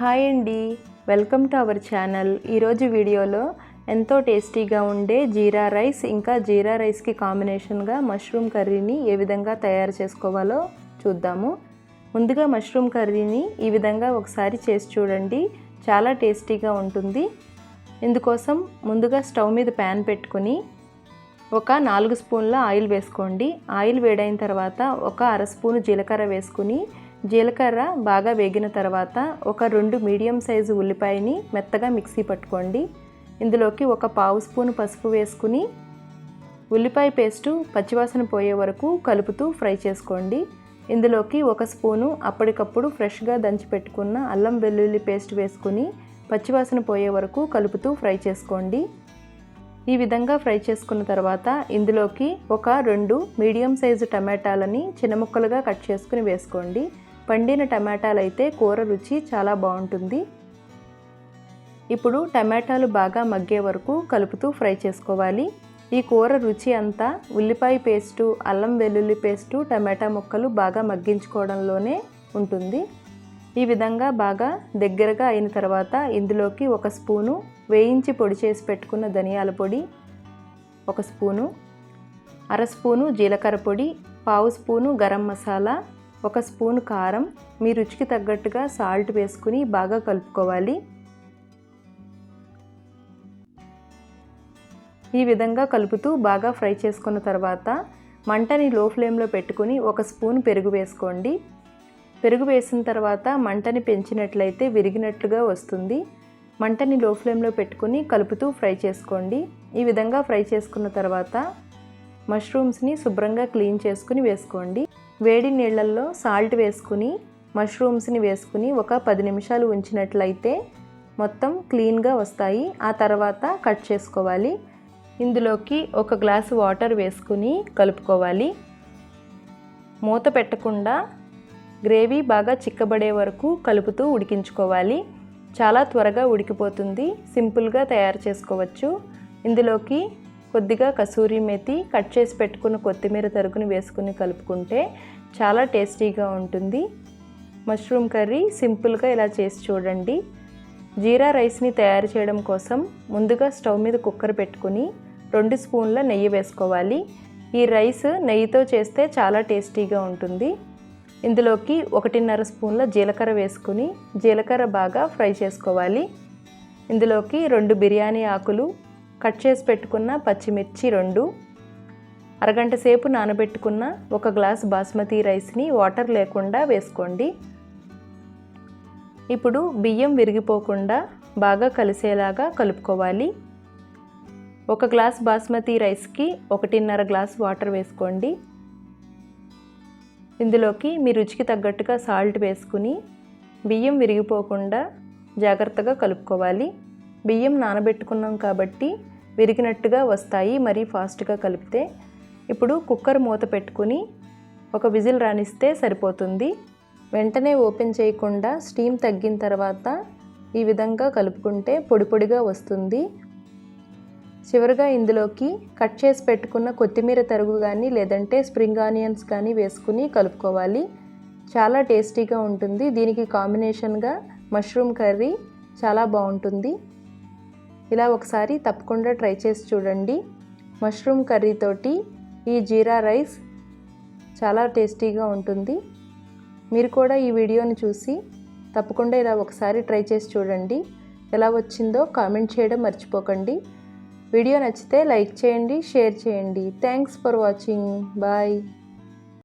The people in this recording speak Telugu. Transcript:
హాయ్ అండి. Welcome to our channel. ఈరోజు వీడియోలో ఎంతో టేస్టీగా ఉండే జీరా రైస్ ఇంకా జీరా రైస్కి కాంబినేషన్గా మష్రూమ్ కర్రీని ఏ విధంగా తయారు చేసుకోవాలో చూద్దాము. ముందుగా మష్రూమ్ కర్రీని ఈ విధంగా ఒకసారి చేసి చూడండి. చాలా టేస్టీగా ఉంటుంది. ఇందుకోసం ముందుగా స్టవ్ మీద ప్యాన్ పెట్టుకొని ఒక నాలుగు స్పూన్ల ఆయిల్ వేసుకోండి. ఆయిల్ వేడైన తర్వాత ఒక అర స్పూన్ జీలకర్ర వేసుకుని జీలకర్ర బాగా వేగిన తర్వాత ఒక రెండు మీడియం సైజు ఉల్లిపాయని మెత్తగా మిక్సీ పట్టుకోండి. ఇందులోకి ఒక పావు స్పూన్ పసుపు వేసుకుని ఉల్లిపాయ పేస్టు పచ్చివాసన పోయే వరకు కలుపుతూ ఫ్రై చేసుకోండి. ఇందులోకి ఒక స్పూను అప్పటికప్పుడు ఫ్రెష్గా దంచి పెట్టుకున్న అల్లం వెల్లుల్లి పేస్ట్ వేసుకుని పచ్చివాసన పోయే వరకు కలుపుతూ ఫ్రై చేసుకోండి. ఈ విధంగా ఫ్రై చేసుకున్న తర్వాత ఇందులోకి ఒక రెండు మీడియం సైజు టమాటాలని చిన్న ముక్కలుగా కట్ చేసుకుని వేసుకోండి. పండిన టమాటాలు అయితే కూర రుచి చాలా బాగుంటుంది. ఇప్పుడు టమాటాలు బాగా మగ్గే వరకు కలుపుతూ ఫ్రై చేసుకోవాలి. ఈ కూర రుచి అంతా ఉల్లిపాయ పేస్టు అల్లం వెల్లుల్లి పేస్టు టమాటా ముక్కలు బాగా మగ్గించుకోవడంలోనే ఉంటుంది. ఈ విధంగా బాగా దగ్గరగా అయిన తర్వాత ఇందులోకి ఒక స్పూను వేయించి పొడి చేసి పెట్టుకున్న ధనియాల పొడి ఒక స్పూను అర స్పూను జీలకర్ర పొడి పావు స్పూను గరం మసాలా ఒక స్పూన్ కారం మీ రుచికి తగ్గట్టుగా సాల్ట్ వేసుకుని బాగా కలుపుకోవాలి. ఈ విధంగా కలుపుతూ బాగా ఫ్రై చేసుకున్న తర్వాత మంటని లో ఫ్లేమ్లో పెట్టుకుని ఒక స్పూన్ పెరుగు వేసుకోండి. పెరుగు వేసిన తర్వాత మంటని పెంచినట్లయితే విరిగినట్లుగా వస్తుంది. మంటని లో ఫ్లేమ్లో పెట్టుకుని కలుపుతూ ఫ్రై చేసుకోండి. ఈ విధంగా ఫ్రై చేసుకున్న తర్వాత మష్రూమ్స్ని శుభ్రంగా క్లీన్ చేసుకుని వేసుకోండి. వేడి నీళ్ళల్లో సాల్ట్ వేసుకుని మష్రూమ్స్ని వేసుకుని ఒక పది నిమిషాలు ఉంచినట్లయితే మొత్తం క్లీన్గా వస్తాయి. ఆ తర్వాత కట్ చేసుకోవాలి. ఇందులోకి ఒక గ్లాసు వాటర్ వేసుకుని కలుపుకోవాలి. మూత పెట్టకుండా గ్రేవీ బాగా చిక్కబడే వరకు కలుపుతూ ఉడికించుకోవాలి. చాలా త్వరగా ఉడికిపోతుంది. సింపుల్గా తయారు చేసుకోవచ్చు. ఇందులోకి కొద్దిగా కసూరి మెతి కట్ చేసి పెట్టుకున్న కొత్తిమీర తరుగుని వేసుకుని కలుపుకుంటే చాలా టేస్టీగా ఉంటుంది. మష్రూమ్ కర్రీ సింపుల్గా ఇలా చేసి చూడండి. జీరా రైస్ని తయారు చేయడం కోసం ముందుగా స్టవ్ మీద కుక్కర్ పెట్టుకుని రెండు స్పూన్ల నెయ్యి వేసుకోవాలి. ఈ రైస్ నెయ్యితో చేస్తే చాలా టేస్టీగా ఉంటుంది. ఇందులోకి ఒకటిన్నర స్పూన్ల జీలకర్ర వేసుకుని జీలకర్ర బాగా ఫ్రై చేసుకోవాలి. ఇందులోకి రెండు బిర్యానీ ఆకులు కట్ చేసి పెట్టుకున్న పచ్చిమిర్చి రెండు అరగంట సేపు నానబెట్టుకున్న ఒక గ్లాస్ బాస్మతి రైస్ని వాటర్ లేకుండా వేసుకోండి. ఇప్పుడు బియ్యం విరిగిపోకుండా బాగా కలిసేలాగా కలుపుకోవాలి. ఒక గ్లాస్ బాస్మతి రైస్కి ఒకటిన్నర గ్లాస్ వాటర్ వేసుకోండి. ఇందులోకి మీ రుచికి తగ్గట్టుగా సాల్ట్ వేసుకుని బియ్యం విరిగిపోకుండా జాగ్రత్తగా కలుపుకోవాలి. బియ్యం నానబెట్టుకున్నాం కాబట్టి విరిగినట్టుగా వస్తాయి మరీ ఫాస్ట్గా కలిపితే. ఇప్పుడు కుక్కర్ మూత పెట్టుకుని ఒక విజిల్ రాణిస్తే సరిపోతుంది. వెంటనే ఓపెన్ చేయకుండా స్టీమ్ తగ్గిన తర్వాత ఈ విధంగా కలుపుకుంటే పొడి పొడిగా వస్తుంది. చివరిగా ఇందులోకి కట్ చేసి పెట్టుకున్న కొత్తిమీర తరుగు కానీ లేదంటే స్ప్రింగ్ ఆనియన్స్ కానీ వేసుకుని కలుపుకోవాలి. చాలా టేస్టీగా ఉంటుంది. దీనికి కాంబినేషన్గా మష్రూమ్ కర్రీ చాలా బాగుంటుంది. ఇలా ఒకసారి తప్పకుండా ట్రై చేసి చూడండి. మష్రూమ్ కర్రీతోటి ఈ జీరా రైస్ చాలా టేస్టీగా ఉంటుంది. మీరు కూడా ఈ వీడియోని చూసి తప్పకుండా ఇలా ఒకసారి ట్రై చేసి చూడండి. ఎలా వచ్చిందో కామెంట్ చేయడం మర్చిపోకండి. వీడియో నచ్చితే లైక్ చేయండి షేర్ చేయండి. Thanks for watching. బాయ్.